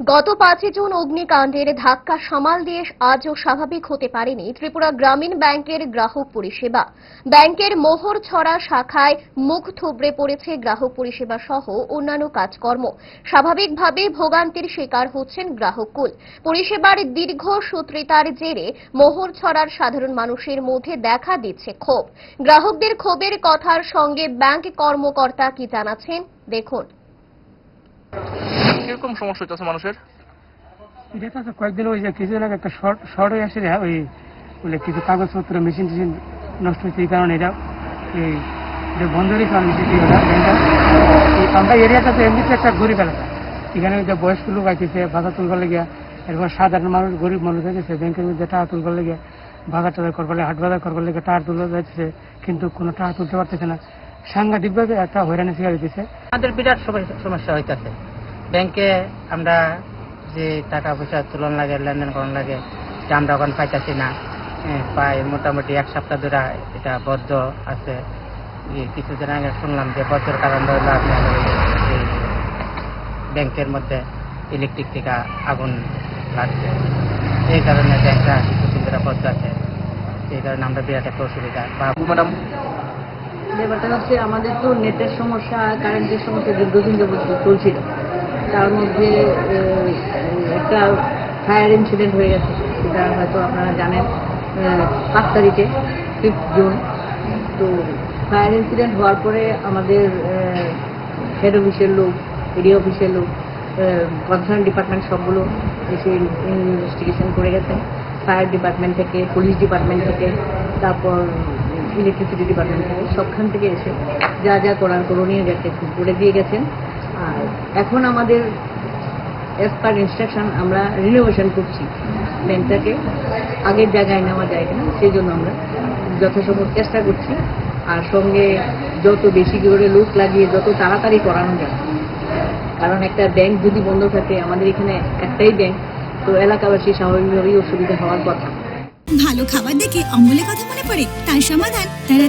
গত পাঁচই জুন অগ্নিকাণ্ডের ধাক্কা সামাল দিয়ে আজও স্বাভাবিক হতে পারেনি ত্রিপুরা গ্রামীণ ব্যাংকের গ্রাহক পরিষেবা। ব্যাংকের মোহর ছড়া শাখায় মুখ থুবড়ে পড়েছে গ্রাহক পরিষেবা সহ অন্যান্য কাজকর্ম। স্বাভাবিকভাবে ভোগান্তির শিকার হচ্ছেন গ্রাহককুল পরিষেবার দীর্ঘ সূত্রিতার জেরে মোহর ছড়ার সাধারণ মানুষের মধ্যে দেখা দিচ্ছে ক্ষোভ। গ্রাহকদের ক্ষোভের কথার সঙ্গে ব্যাংক কর্মকর্তা কি জানাচ্ছেন? দেখুন। কীরকম সমস্যা হইতেছে মানুষের? এটা তো কয়েকদিন ওই যে কিছুদিন আগে একটা শর্ট শর্ট হয়ে আসে ওই বলে কিছু কাগজপত্র মেশিন টেশিন নষ্ট হচ্ছে এই কারণে এটা এই এটা বন্ধ রেখে আমি দিচ্ছি ওটা ব্যাংকটা এই আমরা এরিয়াটা তো এমনিতে একটা গরিব এলাকা। এখানে যে বয়স্ক লোক আসতেছে ভাষা তুলবার লেগে এরপর সাধারণ মানুষ গরিব মানুষ আছে ব্যাংকের মধ্যে টাকা তুলবার লেগে বাজার টাজার করবার হাট বাজার করবার লেগে টাকা তুলে যাচ্ছে কিন্তু কোনো টাকা তুলতে পারতেছে না। সাংঘাতিকভাবে একটা হয়রানি শিকার হইতেছে। আমাদের বিরাট সমস্যা- সমস্যা হইতেছে। ব্যাংকে আমরা যে টাকা পয়সা তুলন লাগে, লেনদেন করন লাগে যে আমরা ওখানে পাইতেছি না। প্রায় মোটামুটি এক সপ্তাহ ধরে এটা বদ্ধ আছে। কিছুদিন আগে শুনলাম যে বদ্ধর কারণ ব্যাংকের মধ্যে ইলেকট্রিক থেকে আগুন লাগছে। এই কারণে ব্যাংকটা কিছুদিন ধরে বদ্ধ আছে। এই কারণে আমরা বিরাট একটা অসুবিধা। ম্যাডাম? ব্যাপারটা হচ্ছে আমাদের তো নেটের সমস্যা, কারেন্টের সমস্যা দীর্ঘদিন যাবত চলছিল। তার মধ্যে একটা ফায়ার ইনসিডেন্ট হয়ে গেছে। সেটা হয়তো আপনারা জানেন পাঁচ তারিখে ফিফথ জুন তো ফায়ার ইনসিডেন্ট হওয়ার পরে আমাদের হেড অফিসের লোক এরিয়া অফিসের লোক কনসার্ন ডিপার্টমেন্ট সবগুলো এসে ইনভেস্টিগেশন করে গেছেন। ফায়ার ডিপার্টমেন্ট থেকে পুলিশ ডিপার্টমেন্ট থেকে, তারপর ইলেকট্রিসিটি ডিপার্টমেন্ট থেকে, সবখান থেকে এসে যা যা করার করণীয় গেছে করে দিয়ে গেছেন। আর এখন আমাদের অ্যাজ পার ইনস্ট্রাকশন আমরা রিনোভেশন করছি। ব্যাংকটাকে আগের জায়গায় নেওয়া যায় কিনা সেই জন্য আমরা যথাসম্ভব চেষ্টা করছি। আর সঙ্গে যত বেশি করে লোক লাগিয়ে যত তাড়াতাড়ি করানো যায়, কারণ একটা ব্যাংক যদি বন্ধ থাকে, আমাদের এখানে একটাই ব্যাংক তো এলাকাবাসী স্বাভাবিকভাবেই অসুবিধা হওয়ার কথা। ভালো খাবার দেখে অম্বলের কথা মনে পড়ে, তার সমাধান তারা